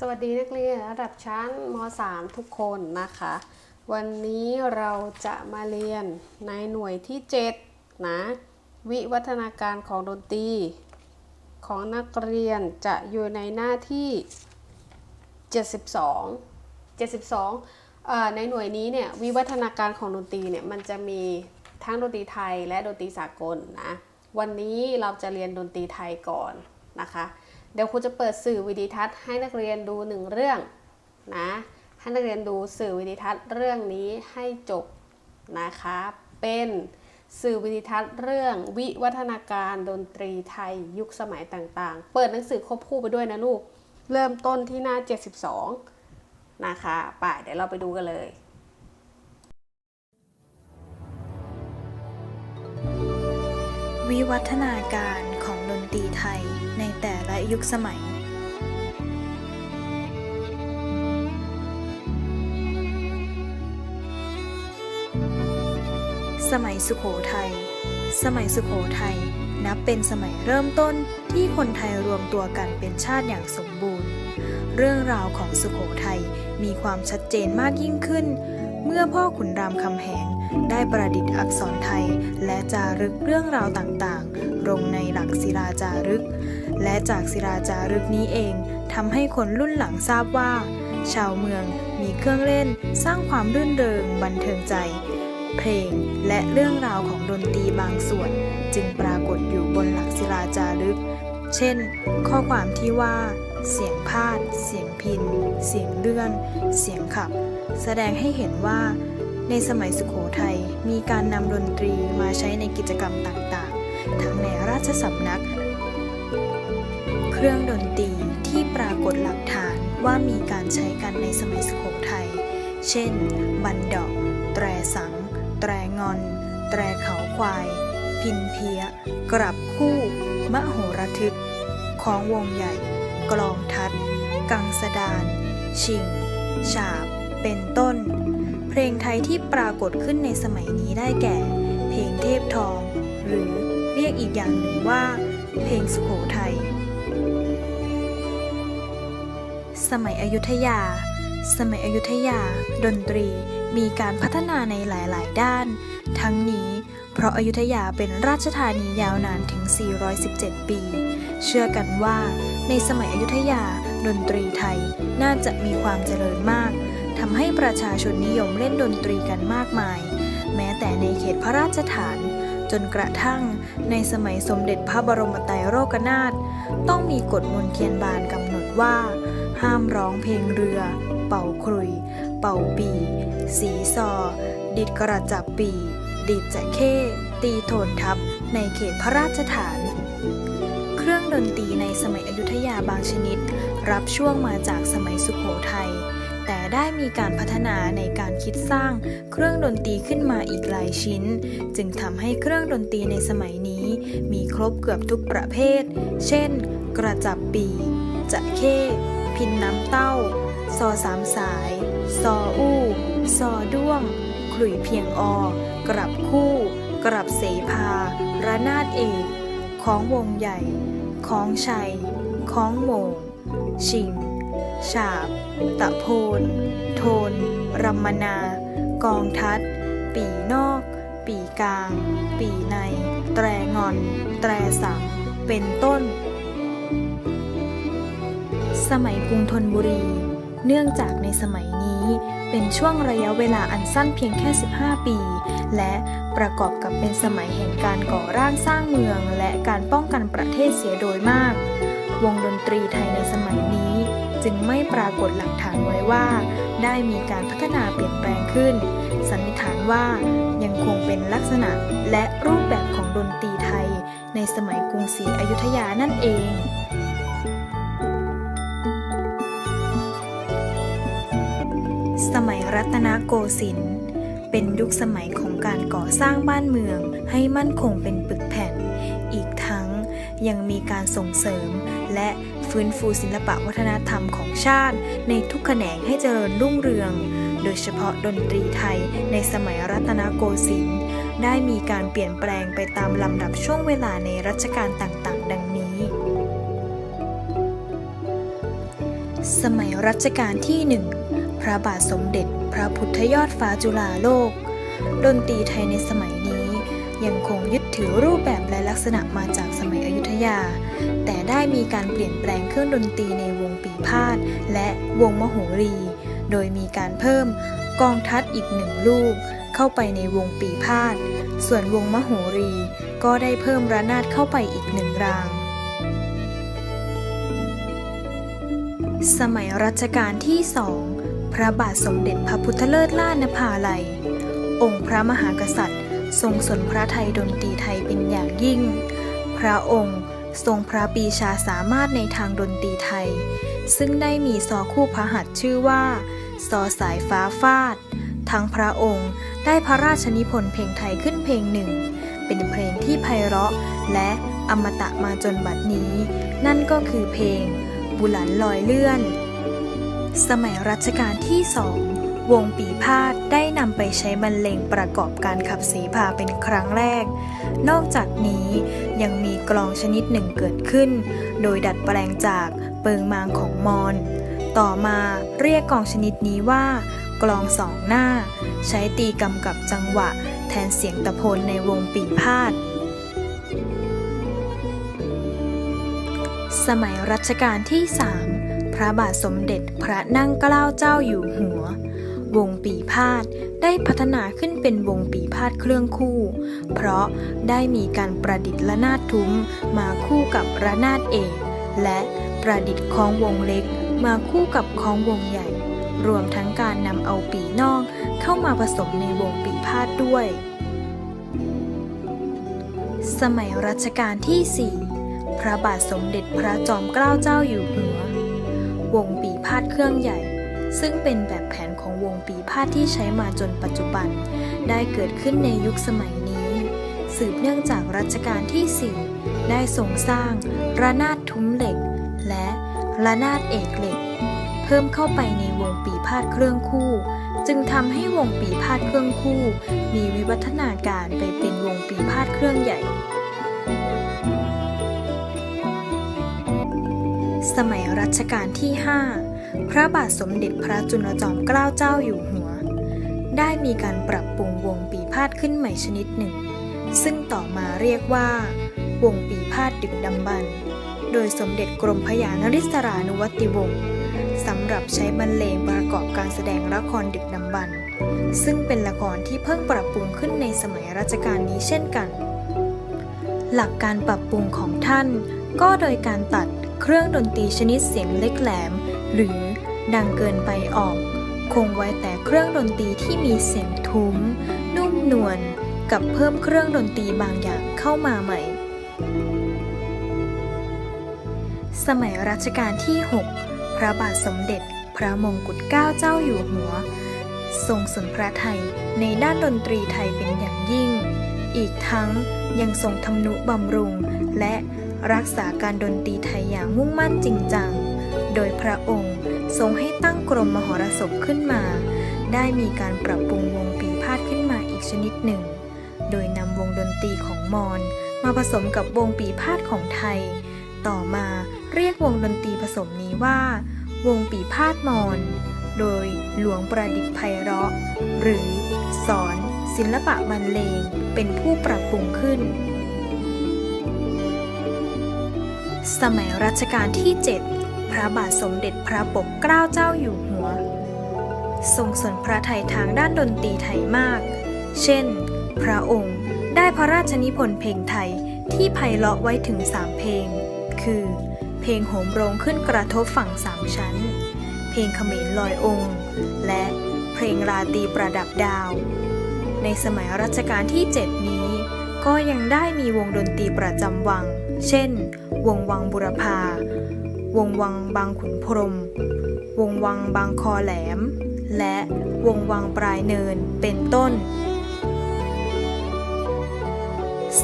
สวัสดีนักเรียนระดับชั้นม .3 ทุกคนนะคะ วันนี้เราจะมาเรียนในหน่วยที่ 7 นะ วิวัฒนาการของดนตรีของนักเรียนจะอยู่ในหน้าที่ 72 72 ในหน่วยนี้เนี่ยวิวัฒนาการของดนตรีเนี่ยมันจะมีทั้งดนตรีไทยและดนตรีสากลนะ วันนี้เราจะเรียนดนตรีไทยก่อนนะคะ เดี๋ยวครูจะเปิดสื่อวิดีทัศน์ให้นักเรียนดูหนึ่งเรื่องนะให้นักเรียนดูสื่อวิดีทัศน์เรื่องนี้ให้จบนะคะ เป็นสื่อวิดีทัศน์เรื่องวิวัฒนาการดนตรีไทยยุคสมัยต่างๆ เปิดหนังสือควบคู่ไปด้วยนะลูก เริ่มต้นที่หน้า 72 นะคะไปเดี๋ยวเราไปดูกันเลยวิวัฒนาการ แต่ละยุคสมัยสมัยสุโขทัย สมัยสุโขทัยนับเป็นสมัยเริ่มต้นที่คนไทยรวมตัวกันเป็นชาติอย่างสมบูรณ์ เรื่องราวของสุโขทัยมีความชัดเจนมากยิ่งขึ้น เมื่อพ่อขุนรามคำแหงได้ประดิษฐ์อักษรไทย และจารึกเรื่องราวต่างๆลงในหลักศิลาจารึก และจากศิลาจารึกนี้เองทำให้คนรุ่นหลังทราบว่า ชาวเมืองมีเครื่องเล่นสร้างความรื่นเริงบันเทิงใจ เพลงและเรื่องราวของดนตรีบางส่วน จึงปรากฏอยู่บนหลักศิลาจารึก เช่น ข้อความที่ว่า เสียงพาด เสียงพิน เสียงเลื่อน เสียงขับ แสดงให้เห็นว่า ในสมัยสุขโขทัยมีการนำดนตรีมาใช้ในกิจกรรมต่างๆ ทั้งในราชสำนัก เครื่องดนตรีที่ปรากฏหลักฐานว่ามีการใช้กันในสมัยสุโขทัย เช่น บันดอก แตรสัง แตรงอน แตรเขาควาย พินเพีย กรับคู่มโหระทึก ของวงใหญ่ กลองทัด กังสดาน ชิง ฉาบ เป็นต้น เพลงไทยที่ปรากฏขึ้นในสมัยนี้ได้แก่ เพลงเทพทอง หรือเรียกอีกอย่างหนึ่งว่า เพลงสุโขทัย สมัยอยุธยา สมัยอยุธยา ดนตรีมีการพัฒนาในหลาย ๆ ด้าน ทั้งนี้ เพราะอายุธยาเป็นราชธานียาวนานถึง 417 ปี เชื่อกันว่าในสมัยอยุธยา ดนตรีไทยน่าจะมีความเจริญมากทำให้ประชาชนนิยมเล่นดนตรีกันมากมาย แม้แต่ในเขตพระราชฐาน จนกระทั่งในสมัยสมเด็จพระบรมไตรโลกนาถต้องมีกฎมนเทียนบานกำหนดว่า ห้ามร้องเพลงเรือ เป่าครุย เป่าปี สีซอ ดิดกระจับปี ดิดจะเข้ ตีโทนทับ ในเขตพระราชฐาน เครื่องดนตรีในสมัยอยุธยาบางชนิด รับช่วงมาจากสมัยสุขโขทัยแต่ได้มีการพัฒนาในการคิดสร้างเครื่องดนตรีขึ้นมาอีกหลายชิ้น จึงทำให้เครื่องดนตรีในสมัยนี้ มีครบเกือบทุกประเภท เช่น กระจับปี จะเข้ พินน้ำเต้า ซอสามสาย ซออู้ ซอด้วงขลุ่ยเพียงอกรับคู่กรับเสภา ระนาดเอก ของวงใหญ่ ของชัย ของโมง ชิง ฉาบ ตะโพน โทน รัมมนา กองทัด ปีนอก ปีกลาง ปีใน แตรงอน แตรสัง เป็นต้น สมัยกรุงธนบุรี เนื่องจากในสมัยนี้เป็นช่วงระยะเวลาอันสั้นเพียงแค่ 15 ปี และประกอบกับเป็นสมัยแห่งการก่อร่างสร้างเมือง และการป้องกันประเทศเสียโดยมาก วงดนตรีไทยในสมัยนี้จึงไม่ปรากฏหลักฐานไว้ว่า ได้มีการพัฒนาเปลี่ยนแปลงขึ้น สันนิษฐานว่ายังคงเป็นลักษณะและรูปแบบของดนตรีไทย ในสมัยกรุงศรีอยุธยานั่นเอง ตนโกสินทร์เป็นยุคสมัยของการก่อสร้างบ้านเมืองให้มั่นคงเป็นปึกแผ่น อีกทั้งยังมีการส่งเสริม และฟื้นฟูศิลปะวัฒนธรรมของชาติ ในทุกแขนงให้เจริญรุ่งเรือง โดยเฉพาะดนตรีไทยในสมัยรัตนโกสินทร์ได้มีการเปลี่ยนแปลงไปตามลำดับช่วงเวลาในรัชกาลต่างๆ ดังนี้ สมัยรัชกาลที่หนึ่งพระบาทสมเด็จ พระพุทธยอดฟ้าจุฬาโลก ดนตรีไทยในสมัยนี้ยังคงยึดถือรูปแบบและลักษณะมาจากสมัยอยุธยา แต่ได้มีการเปลี่ยนแปลงเครื่องดนตรีในวงปีพาดและวงมโหรี โดยมีการเพิ่มกองทัดอีกหนึ่งลูกเข้าไปในวงปีพาดส่วนวงมโหรี ก็ได้เพิ่มระนาดเข้าไปอีกหนึ่งราง สมัยรัชกาลที่สอง พระบาทสมเด็จพระพุทธเลิศล่านภาลัย องค์พระมหากษัตริย์ ทรงสนพระไทยดนตรีไทยเป็นอย่างยิ่ง พระองค์ทรงพระปีชาสามารถในทางดนตรีไทย ซึ่งได้มีซอคู่พระหัตถ์ชื่อว่า ซอสายฟ้าฟาด ทั้งพระองค์ได้พระราชนิพนธ์เพลงไทยขึ้นเพลงหนึ่ง เป็นเพลงที่ไพเราะและอมตะมาจนบัดนี้ นั่นก็คือเพลงบุหลันลอยเลื่อน สมัยรัชกาลที่สองวงปีพาดได้นำไปใช้บรรเลงประกอบการขับเสพาเป็นครั้งแรก นอกจากนี้ยังมีกลองชนิดหนึ่งเกิดขึ้น โดยดัดแปลงจากเปิงมางของมอญต่อมาเรียกกลองชนิดนี้ว่า กลองสองหน้า ใช้ตีกำกับจังหวะ แทนเสียงตะโพนในวงปีพาดสมัยรัชกาลที่สาม พระบาทสมเด็จพระนั่งเกล้าเจ้าอยู่หัว วงปีพาดได้พัฒนาขึ้นเป็นวงปีพาดเครื่องคู่ เพราะได้มีการประดิษฐ์ระนาดทุ้มมาคู่กับระนาดเอก และประดิษฐ์คลองวงเล็กมาคู่กับคลองวงใหญ่ รวมทั้งการนำเอาปีนอกเข้ามาผสมในวงปีพาดด้วย สมัยรัชกาลที่ 4 พระบาทสมเด็จพระจอมเกล้าเจ้าอยู่หัว วงปีพาดเครื่องใหญ่ ซึ่งเป็นแบบแผนของวงปีพาดที่ใช้มาจนปัจจุบัน ได้เกิดขึ้นในยุคสมัยนี้ สืบเนื่องจากรัชกาลที่ 4 ได้ทรงสร้างระนาดทุ้มเหล็ก และระนาดเอกเหล็ก เพิ่มเข้าไปในวงปีพาดเครื่องคู่ จึงทำให้วงปีพาดเครื่องคู่ มีวิวัฒนาการไปเป็นวงปีพาดเครื่องใหญ่ สมัยรัชกาลที่ 5 พระบาทสมเด็จพระจุลจอมเกล้าเจ้าอยู่หัว ได้มีการปรับปรุงวงปีพาดขึ้นใหม่ชนิดหนึ่ง ซึ่งต่อมาเรียกว่า วงปีพาดดึกดำบรรโดยสมเด็จกรมพระยานริศรานุวัติวงศ์สำหรับใช้บรรเลงประกอบการแสดงละครดึกดำบรรซึ่งเป็นละครที่เพิ่งปรับปรุงขึ้นในสมัยรัชกาลนี้เช่นกัน หลักการปรับปรุงของท่านก็โดยการตัด เครื่องดนตรีชนิดเสียงเล็กแหลม หรือดังเกินไปออก คงไว้แต่เครื่องดนตรีที่มีเสียงทุ้ม นุ่มนวลกับเพิ่มเครื่องดนตรีบางอย่างเข้ามาใหม่ สมัยรัชกาลที่ 6 พระบาทสมเด็จพระมงกุฎเกล้าเจ้าอยู่หัว ทรงสนพระไทยในด้านดนตรีไทยเป็นอย่างยิ่ง อีกทั้งยังทรงทำนุบำรุงและ รักษาการดนตรีไทยอย่างมุ่งมั่นจริงจัง โดยพระองค์ทรงให้ตั้งกรมมหรสพขึ้นมา ได้มีการปรับปรุงวงปีพาดขึ้นมาอีกชนิดหนึ่ง โดยนำวงดนตรีของมอญมาผสมกับวงปีพาดของไทย ต่อมาเรียกวงดนตรีผสมนี้ว่า วงปีพาดมอญโดยหลวงประดิษฐ์ไพเราะ หรือสอนศิลปะบรรเลงเป็นผู้ปรับปรุงขึ้น สมัยรัชกาลที่ 7 พระบาทสมเด็จพระปกเกล้าเจ้าอยู่หัว ทรงสนพระไทยทางด้านดนตรีไทยมาก เช่น พระองค์ได้พระราชนิพนธ์เพลงไทยที่ไพเราะไว้ถึง 3 เพลง คือ เพลงโหมโรงขึ้นกระทบฝั่งสามชั้น เพลงเขมรลอยองค์ และเพลงราตรีประดับดาว ในสมัยรัชกาลที่ 7 นี้ ก็ยังได้มีวงดนตรีประจำวัง เช่น วงวังบุรพา วงวังบางขุนพรหมวงวังบางคอแหลม และวงวังปลายเนินเป็นต้น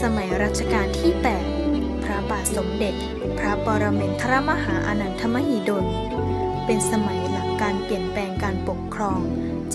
สมัยรัชกาลที่ 8 พระบาทสมเด็จ พระปรเมนทรมหาอนันทมหิดล เป็นสมัยหลังการเปลี่ยนแปลงการปกครอง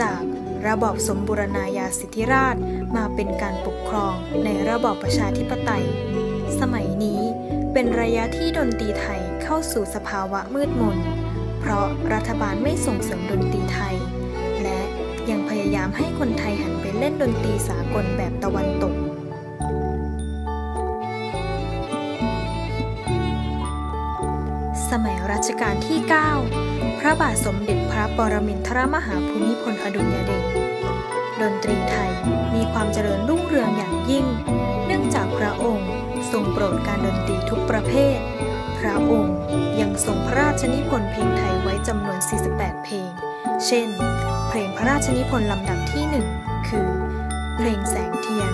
จากระบอบสมบูรณาญาสิทธิราชมาเป็นการปกครองในระบอบประชาธิปไตย สมัยนี้ เป็นระยะที่ดนตรีไทยเข้าสู่สภาวะมืดมน เพราะรัฐบาลไม่ส่งเสริมดนตรีไทย และยังพยายามให้คนไทยหันไปเล่นดนตรีสากลแบบตะวันตกสมัยรัชกาลที่ 9 พระบาทสมเด็จพระปรมินทรมหาภูมิพลอดุลยเดช ดนตรีไทยมีความเจริญรุ่งเรืองอย่างยิ่ง องค์ทรงโปรดการดนตรีทุกประเภท พระองค์ยังทรงพระราชนิพนธ์เพลงไทยไว้จำนวน 48 เพลง เช่น เพลงพระราชนิพนธ์ลำดับที่หนึ่งคือ เพลงแสงเทียน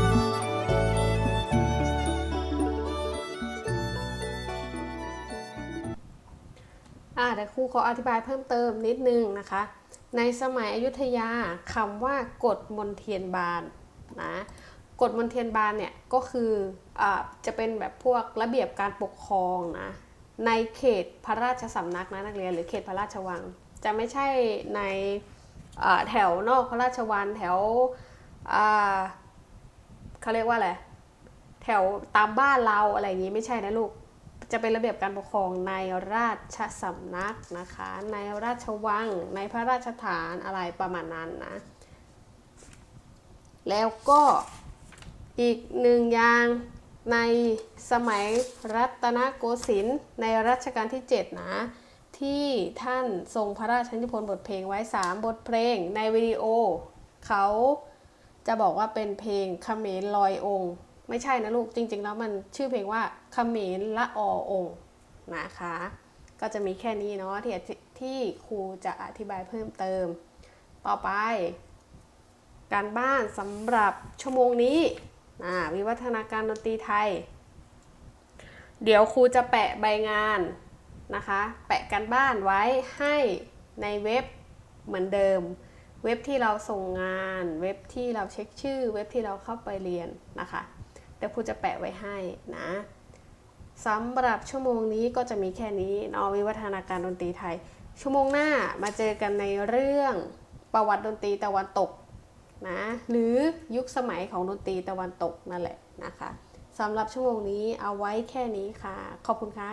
อ่าเดี๋ยวครูขออธิบายเพิ่มเติมนิดนึงนะคะ ในสมัยอยุธยาคำว่ากฎมนเทียนบานนะ กฎมนเทียนบานเนี่ยก็คืออจะเป็นแบบพวกระเบียบการปกครองนะในเขตพระราชสำนักนะนักเรียนหรือเขตพระราชวัง จะไม่ใช่ในแถวนอกพระราชวังแถวเขาเรียกว่าอะไรแถวตามบ้านเราอะไรอย่างนี้ไม่ใช่นะลูกจะเป็นระเบียบการปกครองในราชสำนักนะคะ ในราชวัง ในพระราชฐานอะไรประมาณนั้นนะ แล้วก็ อีกหนึ่งอย่างในสมัยรัตนโกสินทร์ในรัชกาลที่ 7 นะ ที่ท่านทรงพระราชนิพนธ์บทเพลงไว้ 3 บทเพลงในวิดีโอ เขาจะบอกว่าเป็นเพลงเขมรลอยองค์ ไม่ใช่นะลูกจริง ๆ แล้วมันชื่อเพลงว่าเขมรละอองค์นะคะ ก็จะมีแค่นี้เนาะที่ที่ครูจะอธิบายเพิ่มเติม ต่อไป การบ้านสำหรับชั่วโมงนี้ วิวัฒนาการดนตรีไทย เดี๋ยวครูจะแปะใบงานนะคะ แปะการบ้านไว้ให้ในเว็บเหมือนเดิม เว็บที่เราส่งงาน เว็บที่เราเช็คชื่อ เว็บที่เราเข้าไปเรียนนะคะเดี๋ยวครูจะแปะไว้ให้นะสำหรับชั่วโมงนี้ก็จะมีแค่นี้นอวิวัฒนาการดนตรีไทย ชั่วโมงหน้ามาเจอกันในเรื่องประวัติดนตรีตะวันตก นะหรือยุคสมัยของดนตรีตะวันตกนั่นแหละนะคะสำหรับชั่วโมงนี้เอาไว้แค่นี้ค่ะ ขอบคุณค่ะ